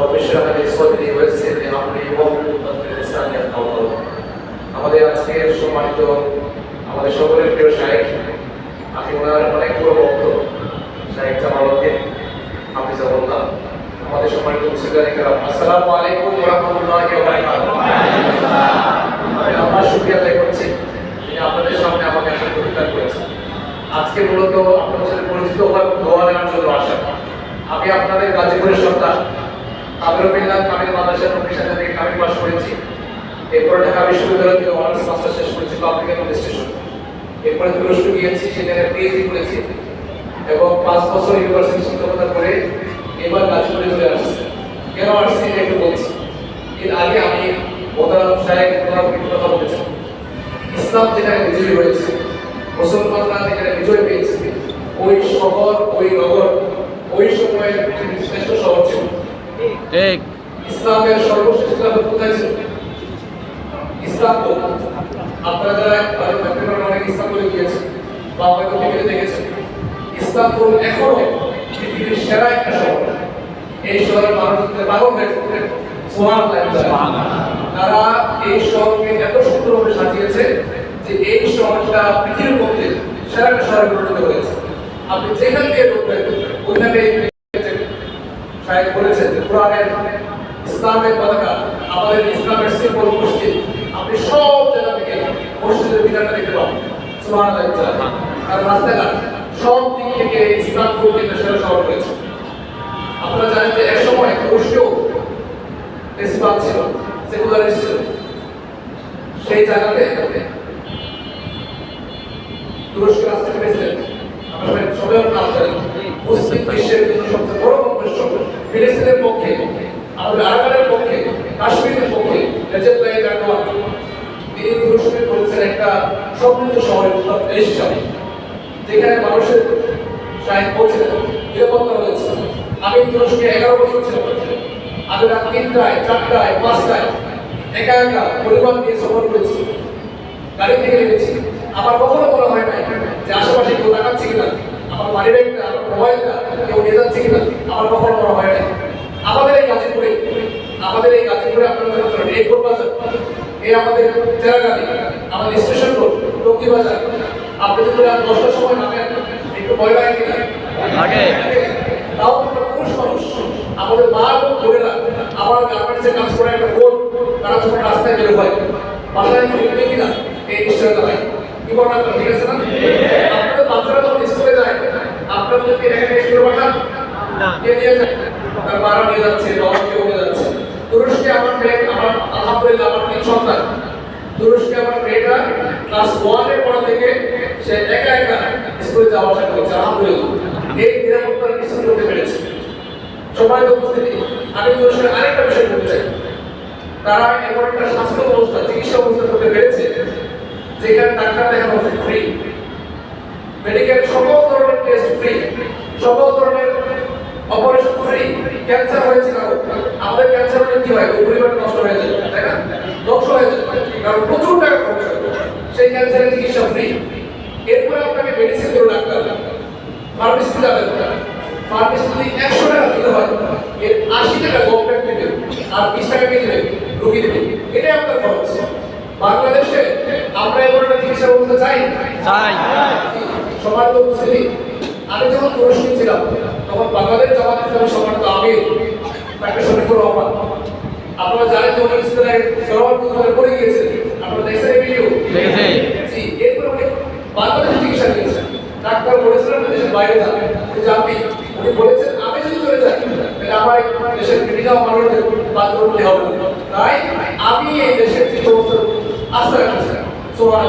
রবি সাহেবের হয়েছে আপনি ইসলামের নগর আমাদের আজকের আমাদের সকলের আমি ওনার অনেক বড় ভক্ত আমি জামাল্লাহ আমাদের সম্মানিত মুসিদানি কালাম আসসালামু আলাইকুম রহমতুল্লাহ আমরা শুক্রিয়া আদায় করছি আপনাদের সামনে আমাকে আসলে করেছেন। আজকে মূলত আপনার সাথে পরিচিত হওয়ার দোয়া আমি আপনাদের গাজীপুরের সন্তান। আমিরুল্লাহ কামিল মাদ্রাসা প্রতিষ্ঠান থেকে কামিল করেছি। এরপরে ঢাকা বিশ্ববিদ্যালয় থেকে অনার্স মাস্টার শেষ করেছি পাবলিক অ্যাডমিনিস্ট্রেশন এরপরে তুরস্ক গিয়েছি, সেখানে পিএইচডি করেছি এবং পাঁচ বছর ইউনিভার্সিটি শিক্ষকতা করে এবার গাজীপুরে চলে আসছি। কেন আসছি এটা একটু বলছি। এর আগে আমি মোদারাম সাহেব কথা বলেছি। ইসলাম যেখানে বিজয়ী হয়েছে, মুসলমানরা যেখানে বিজয় পেয়েছে, ওই শহর, ওই নগর, ওই সময়ের শ্রেষ্ঠ শহর ছিল। ঠিক ইসলামের সর্বশেষ খেলাফত কোথায় ছিল? ইসলাম তো আপনারা যারা অনেক ইসলাম বলে গিয়েছে বা হয়তো টিভিতে দেখেছেন। ইসলামপুর এখনও পৃথিবীর সেরা একটা শহর। এই শহরের মানুষদের পাগল হয়েছে তারা এই শহরকে এত সুন্দরভাবে সাজিয়েছে যে এই শহরটা পৃথিবীর মধ্যে সেরা একটা শহরে পরিণত হয়েছে। আপনি যেখান দিয়ে ঢুকবেন ওইখানে সাহেব বলেছেন কোরআনের ইসলামের পতাকা, আমাদের ইসলামের সিম্বল মসজিদ আপনি সব জায়গা থেকে মসজিদের বিধানটা দেখতে পাবেন। সুবহানাল্লাহ আর রাস্তাঘাট, সব দিক থেকে ইসলাম কিন্তু সেরা শহর হয়েছে আপনারা জানেন যে এক সময় তুরস্কেও ইসলাম ছিল সেকুলারিস্ট ছিল। সেই জায়গাতে তুরস্কের রাষ্ট্র প্রেসিডেন্ট সবাই নাম মুসলিম বিশ্বের জন্য ফিলিস্তিনের পক্ষে আমাদের আরাকানের পক্ষে, কাশ্মীরের পক্ষে রেজেপ তাইয়িপ এরদোয়ান তিনি তুরস্কে বলেছেন একটা সমৃদ্ধ শহরের দেশ হিসাবে যেখানে মানুষের সাহেব পৌঁছেছেন নিরাপত্তা রয়েছে। আমি তুরস্কে এগারো বছর ছিলাম আমি রাত তিনটায়, চারটায়, পাঁচটায় একা একা পরিবার নিয়ে সফর করেছি। গাড়ি থেকে নেমেছি। আমার কখনো বলা হয় নাই যে আশেপাশে কেউ তাকাচ্ছে কিনা। আমার বাড়ির একটা, আমার মোবাইলটা কেউ নিয়ে যাচ্ছে কিনা। আমার কখনো বলা হয় নাই আমাদের এই গাজীপুরে আমাদের এই গাজীপুরে আপনারা জানেন তো, এই গোলবাজার এই আমাদের স্টেশন রোড লক্ষ্মী বাজার। আপনি যদি রাত দশটার সময় নামেন একটু ভয় লাগে কিনা? লাগে। তাও আমরা পুরুষ মানুষ আমাদের মা এবং বোনেরা আমার গার্মেন্টসে কাজ করে একটা বোন তারা যখন রাস্তায় বের হয় বাসায় ফিরবে কিনা এই নিশ্চয়তা নাই কি বলেন আপনারা ঠিক আছে না? আপনাদের বাচ্চারা যখন স্কুলে যায় আপনারা যদি এখানে স্কুলে পাঠান না। কে নিয়ে যায়? তার বাবা নিয়ে যাচ্ছে বাবা কেউ নিয়ে যাচ্ছে তুরস্কে আমার মেয়ে আমার আলহামদুলিল্লাহ আমার তিন সন্তান। তুরস্কে আমার মেয়েটা ক্লাস ওয়ানে পড়া থেকে সে একা একা স্কুলে যাওয়া আসা করছে, আলহামদুলিল্লাহ। এই নিরাপত্তার কিছু করতে পেরেছে। সময় উপস্থিতি, আমি তুরস্কের আরেকটা বিষয় বলতে চাই। তারা এমন একটা স্বাস্থ্য ব্যবস্থা চিকিৎসা ব্যবস্থা করতে পেরেছে, যেখানে ডাক্তার দেখানো হচ্ছে ফ্রি মেডিকেল সকল ধরনের টেস্ট ফ্রি সকল ধরনের অপারেশন ফ্রি ক্যান্সার হয়েছে কারও? আমাদের ক্যান্সার হলে কি হয়? ওই পরিবার নষ্ট হয়ে যায় তাই না? ধ্বংস হয়ে যায়। কারণ প্রচুর টাকা খরচ হয়। সেই ক্যান্সারের চিকিৎসা ফ্রি এরপরে আপনাকে মেডিসিন দেবো ডাক্তার ফার্মেসিতে যাবেন ফার্মেসি যদি একশো টাকা দিতে হয় এর আশি টাকা গভর্নমেন্ট দেবে আর বিশ টাকা কে দেবে রুগী দেবে এটাই আপনার খরচ। বাংলাদেশে আমরা এমন একটা চিকিৎসা ব্যবস্থা চাই? চাই। সম্মানিত উপস্থিতি। আমি যখন তুরস্কে ছিলাম তখন বাংলাদেশ জামাত ইসলামী সম্মানিত আমির ডাক্তার শরীফুর রহমান। আপনারা জানেন যে উনি ইসলামের প্রথমে পড়ে গিয়েছেন। আপনারা দেখছেন এই ভিডিও? জি এরপরে উনি বাংলাদেশে চিকিৎসা নিয়েছেন। ডাক্তার বলেছিলেন দেশের বাইরে যান। উনি উনি বলেছেন আমি যদি চলে যাই তাহলে আমার দেশের ক্রিটিক্যাল মানুষদের বাদ করতে হবে। তাই আমি এই দেশের যে সমস্ত আস্থা রাখছি সোমান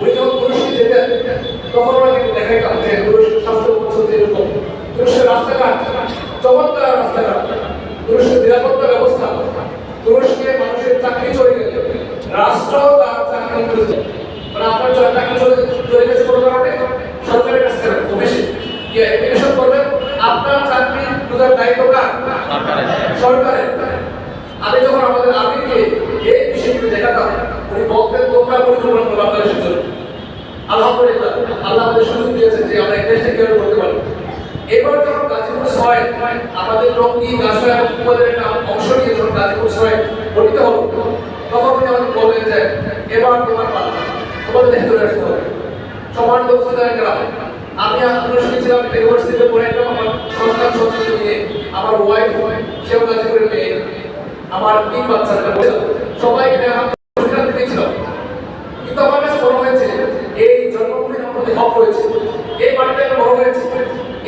উনি যখন তুরস্কে যেতেন তখন ওনাকে দেখাইতাম যে তুরস্কের স্বাস্থ্য যেরকম। তুরস্কের রাস্তাঘাট চমৎকার রাস্তাঘাট তুরস্কের নিরাপত্তা ব্যবস্থা তুরস্কে মানুষের চাকরি চলে গেছে রাষ্ট্র তার চাকরি করেছে মানে আপনার চাকরি চলে চলে গেছে কোনো কারণে? সরকারের কাছে যাবেন অ্যাপ্লিকেশন করবেন? আপনার চাকরি খোঁজার দায়িত্ব কার সরকারের সরকারের আমি যখন আমাদের আমিরকে এই বিষয়গুলো দেখাতাম উনি বলতেন তোমরা পরিকল্পনা করো বাংলাদেশের জন্য আলহামদুলিল্লাহ আল্লাহ আমাদের সুযোগ দিয়েছেন যে আমরা এই দেশটা কীভাবে করতে পারি এবার যখন গাজীপুর ছয় আমাদের রঙ্গি গাছা এবং কুমারের একটা অংশ নিয়ে যখন গাজীপুর ছয় গঠিত হলো তখন উনি আমাকে বললেন যে এবার তোমার পালা দেশে চলে আসতে হবে। সমান দক্ষতার গ্রাম আমি আপনার শুনেছিলাম ইউনিভার্সিটিতে পড়ে একটা আমার সন্তান সন্ততি নিয়ে, আমার ওয়াইফ সেও গাজীপুরের মেয়ে আমার তিন বাচ্চারা সবাই আমি সেখানে কিন্তু আমার কাছে মনে হয়েছে, এই জন্মভূমি আমাদের হক রয়েছে এই মাটিতে একটা বড় হয়েছে,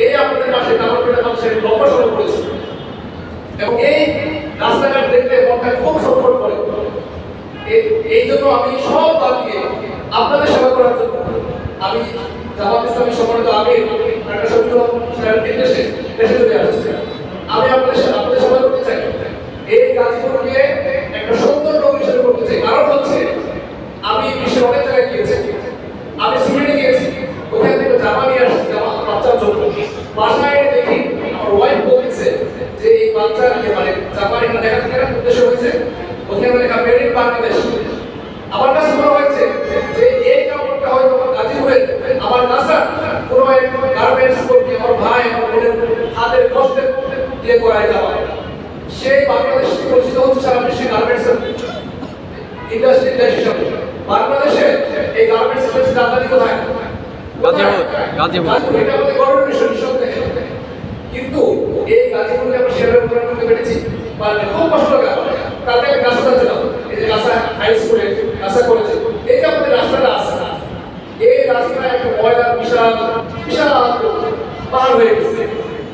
এই আপনাদের পাশে কামারপেটা মানুষের লম্বা সড়ক করেছে এবং এই রাস্তাঘাট দেখলে মনটা খুব সফর করে। এই জন্য আমি সব বাদ দিয়ে আপনাদের সেবা করার জন্য। আমি জামাত ইসলামী সম্মানিত আগে একটা সত্য দেশে দেশে চলে আসছি। আমি আপনাদের আপনাদের সেবা করতে চাই। এই গাজীপুরকে একটা সুন্দর লোক হিসেবে করতে চাই। কারণ হচ্ছে, আমি বিশ্বের অনেক জায়গায় গিয়েছি। আমি সুইডেনে গিয়েছি। ওখান থেকে জামা নিয়ে আসছি, জামা বাচ্চার জন্য। বাসায় দেখি আমার ওয়াইফ বলছে যে এই বাচ্চার যে মানে জামা এখানে দেখা থেকে উদ্দেশ্য হয়েছে। ওখানে লেখা মেড ইন বাংলাদেশ করায় জামা সে বাংলাদেশ থেকে পরিচিত হচ্ছে সারা ইন্ডাস্ট্রি দেশ হিসাবে। বাংলাদেশে এই গার্মেন্টস ইন্ডাস্ট্রি আমদানি কোথায়? কিন্তু এই গাজীপুরকে আমরা সেভাবে উন্নয়ন করতে পেরেছি। মানে খুব কষ্ট। কালকে আমি গাছ ছিলাম এই যে গাছা হাই স্কুলে গাছা কলেজে এই যে আমাদের রাস্তাটা আছে এই রাস্তায় একটা ময়লার বিশাল বিশাল পার হয়ে গেছে।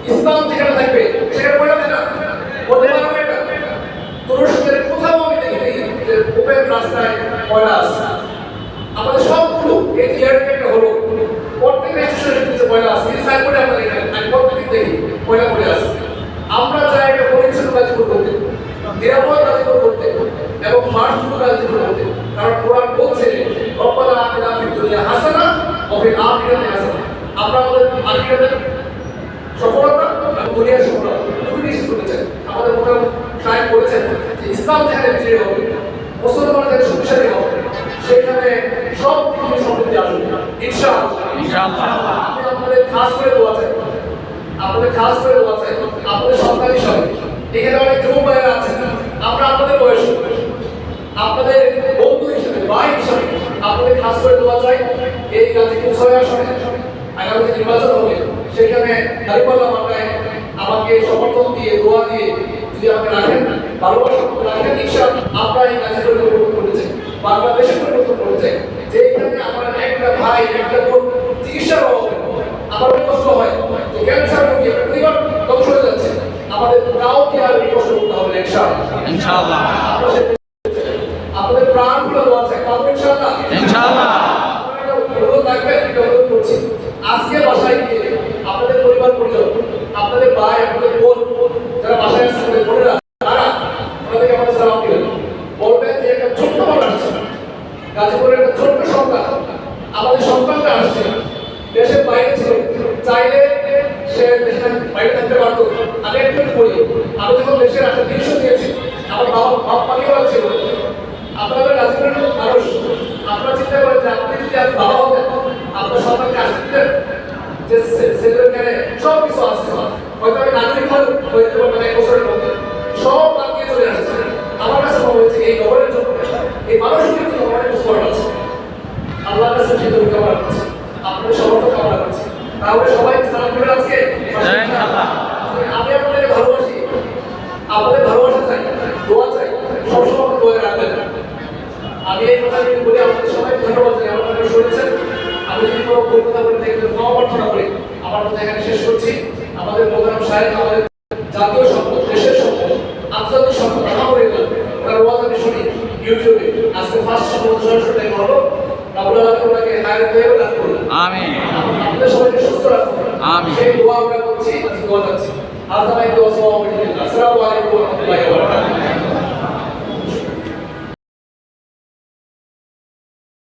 ইসলাম যেখানে থাকবে সেখানে ময়লা থাকে না বলতে পারবে এটা তুরস্কের কোথাও আমি দেখিনি যে ওপেন আছে আমাদের সবগুলো এই যে হলো প্রত্যেকটা স্টেশনের আমরা দেখি আমি পড়ে আছে আমরা চাই একটা পরিচ্ছন্ন গাজীপুর করতে নিরাপদ গাজীপুর করতে এবং মার্চগুলো গাজীপুর করতে কারণ কোরআন বলছে, রব্বানা আতিনা ফিদ দুনিয়া হাসানা ওয়া ফিল আখিরাতি হাসানা। আমরা আমাদের আখিরাতের সফলতা এবং দুনিয়ার সফলতা আমাদের মোটামুটি বলেছেন যে ইসলাম যেখানে বিজয়ী হবে মুসলমান যেখানে শক্তিশালী হবে সেখানে সব কিছু সমৃদ্ধি আসবে ইনশাআল্লাহ। আমি আপনাদের খাস করে দোয়া চাই। আপনাদের খাস করে দোয়া চাই। আপনাদের সন্তান হিসাবে এখানে অনেক যুবক ভাইয়েরা আছেন। আমরা আপনাদের বয়স। আপনাদের বন্ধু হিসেবে ভাই হিসেবে আপনাদের খাস করে দোয়া চাই। এই গাজীপুর ছয় আসনে আগামী নির্বাচন হবে সেখানে মামলায় আমাকে সমর্থন দিয়ে দোয়া দিয়ে যদি আমাকে রাখেন ভালোবাসা রাখেন ইনশাআল্লাহ আমরা এই গাজীপুরের পরিবর্তন করতে চাই বাংলাদেশের পরিবর্তন করতে চাই যেখানে আমার একটা ভাই একটা বোন চিকিৎসার অভাবে আমার কষ্ট হয় যে ক্যান্সার রোগী একটা পরিবার ধ্বংস হয়ে যাচ্ছে। আমাদের কাউকে আর কষ্ট করতে হবে ইনশাআল্লাহ? ইনশাআল্লাহ। আমরা সে- আপনাদের প্রাণগুলো দোয়া চাই ইনশাআল্লাহ। ইনশাআল্লাহ। আপনারা অনুরোধ রাখবেন এটা অনুরোধ করছি। আজকে বাসায় গিয়ে আপনাদের পরিবার পরিজন আপনাদের ভাই আপনাদের বোন যারা বাসায় আছে আপনাদের বোনেরা তারা ওনাদেরকে আমাদের সালাম দিবেন বলবেন যে একটা ছোট্ট মানুষ আসছে গাজীপুরের একটা ছোট্ট সন্তান আমাদের সন্তানটা আসছে দেশের বাইরে ছিল চাইলে সে দেশের বাইরে থাকতে পারতো। আমি একজন করি আমি যখন দেশের একটা দৃশ্য দিয়েছি, আমার বাবা বাপ মালিকও ছিল আপনাদের গাজীপুরের মানুষ, আপনারা চিন্তা করেন যে আপনি যদি আজ বাবা হতেন, আপনার সন্তানকে আসতে যে ছেলের সব কিছু আছে। হয়তো আমি নাগরিক হয়ে তাহলে সবাই সালাম করে আজকে। আমি আপনাদের ভালোবাসি। আপনাদের ভালোবাসা চাই দোয়া চাই সবসময় দোয়া রাখবেন। আমি এই কথা যদি বলি আপনাদের সবাই ধন্যবাদ জানাই আমার কথা শুনেছেন। আমি যদি কোনো ভুল কথা বলে থাকি ক্ষমা প্রার্থনা করি। আমার কথা এখানে শেষ করছি। আমাদের প্রোগ্রাম সাহেব আমাদের জাতীয় সম্পদ দেশের সম্পদ আন্তর্জাতিক সম্পদ আলহামদুলিল্লাহ ওনার ওয়াজ আমি শুনি ইউটিউবে। আজকে ফার্স্ট সম্পদ সরাসরি হলো আমিন। আমিন। সেই দোয়া আমরা করছি আজ আমরা একটু আসসালামু আলাইকুম ওয়া রাহমাতুল্লাহি ওয়া বারাকাতুহু